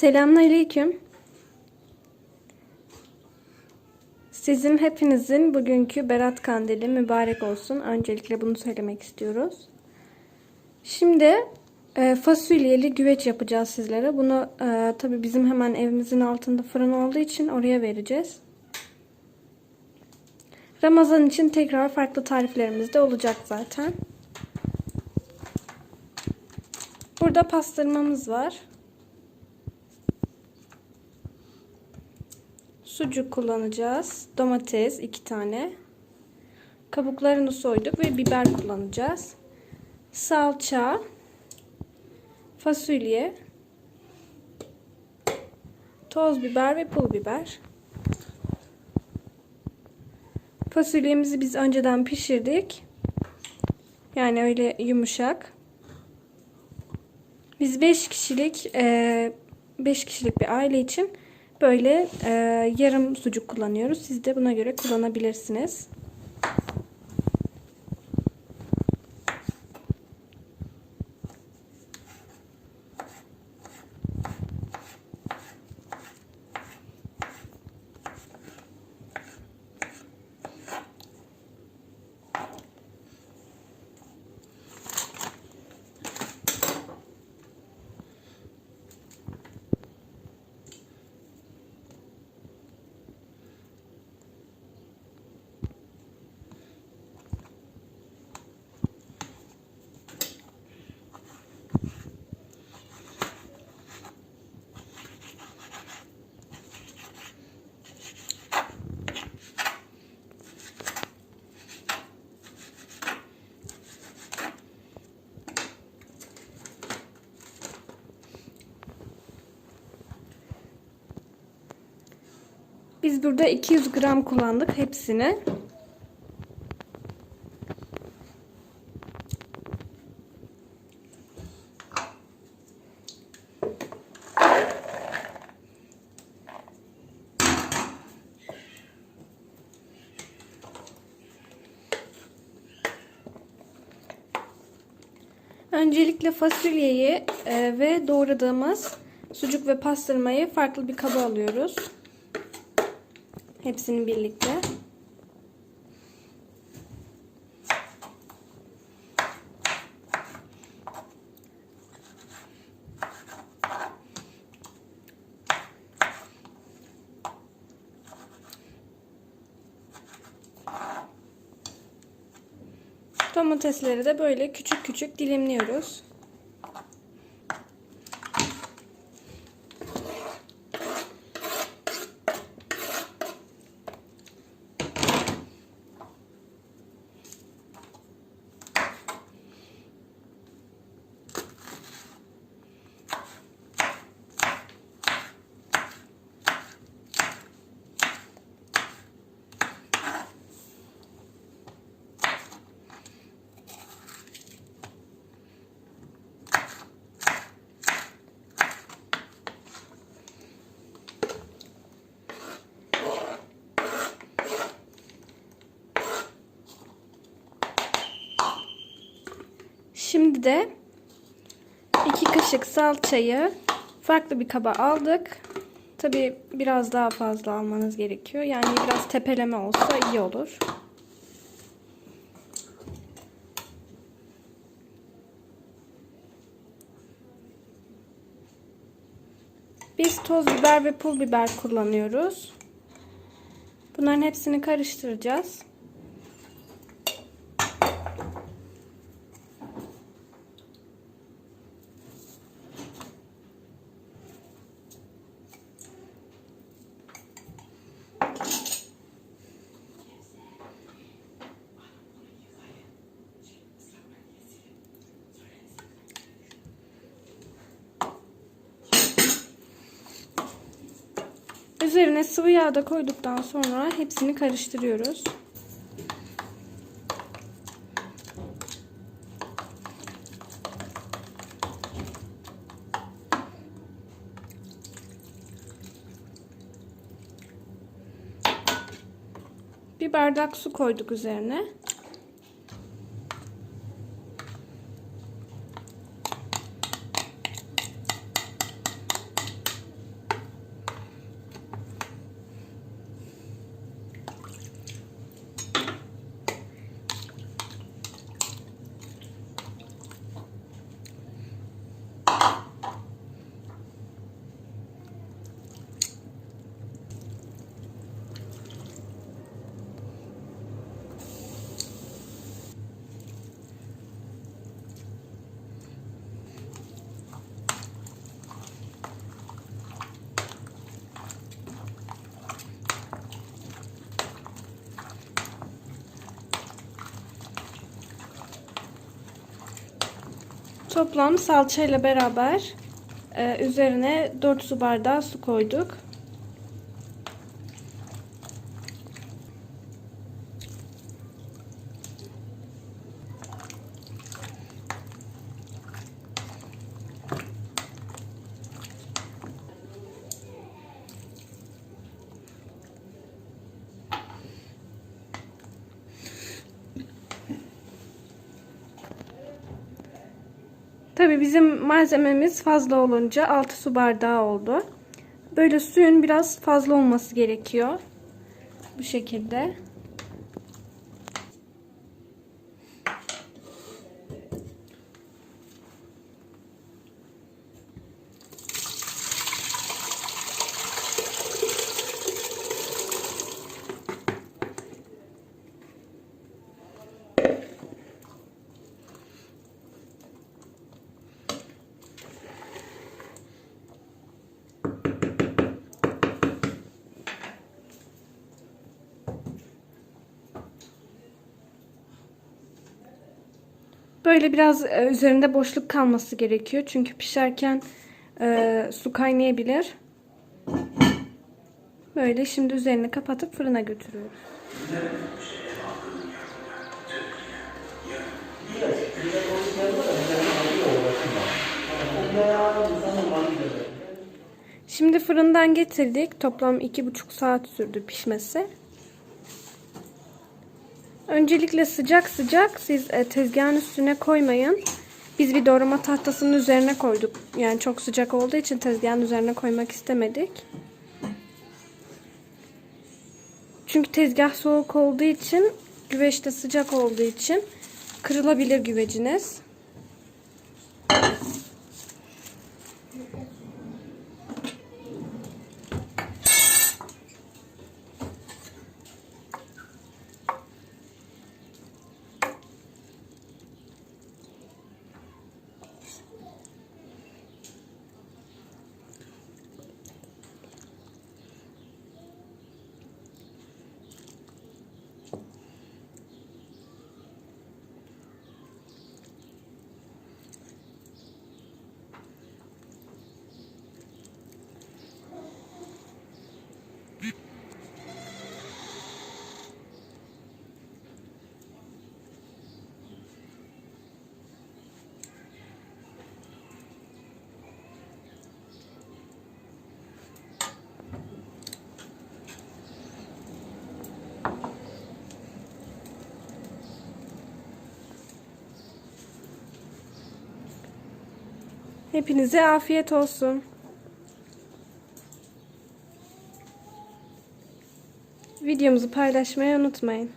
Selamünaleyküm. Sizin hepinizin bugünkü Berat Kandili mübarek olsun. Öncelikle bunu söylemek istiyoruz. Şimdi e, fasulyeli güveç yapacağız sizlere. Bunu e, tabi bizim hemen evimizin altında fırın olduğu için oraya vereceğiz. Ramazan için tekrar farklı tariflerimiz de olacak zaten. Burada pastırmamız var. Sucuk kullanacağız. Domates iki tane. Kabuklarını soyduk ve biber kullanacağız. Salça, fasulye, toz biber ve pul biber. Fasulyemizi biz önceden pişirdik. Yani öyle yumuşak. Biz 5 kişilik 5 kişilik bir aile için böyle e, yarım sucuk kullanıyoruz. Siz de buna göre kullanabilirsiniz. Biz burada 200 gram kullandık hepsini. Öncelikle fasulyeyi e, ve doğradığımız sucuk ve pastırmayı farklı bir kaba alıyoruz. Hepsini birlikte. Domatesleri de böyle küçük küçük dilimliyoruz. Şimdi de iki kaşık salçayı farklı bir kaba aldık. Tabi biraz daha fazla almanız gerekiyor. Yani biraz tepeleme olsa iyi olur. Biz toz biber ve pul biber kullanıyoruz. Bunların hepsini karıştıracağız. Üzerine sıvı yağ da koyduktan sonra hepsini karıştırıyoruz. Bir bardak su koyduk üzerine. Toplam salçayla beraber e, üzerine 4 su bardağı su koyduk. Tabi bizim malzememiz fazla olunca 6 su bardağı oldu. Böyle suyun biraz fazla olması gerekiyor. Bu şekilde. Böyle biraz e, üzerinde boşluk kalması gerekiyor. Çünkü pişerken e, su kaynayabilir. Böyle şimdi üzerini kapatıp fırına götürüyoruz. Şimdi fırından getirdik. Toplam iki buçuk saat sürdü pişmesi. Öncelikle sıcak sıcak siz e, tezgahın üstüne koymayın. Biz bir doğrama tahtasının üzerine koyduk. Yani çok sıcak olduğu için tezgahın üzerine koymak istemedik. Çünkü tezgah soğuk olduğu için, güveç de sıcak olduğu için kırılabilir güveciniz. Hepinize afiyet olsun. Videomuzu paylaşmayı unutmayın.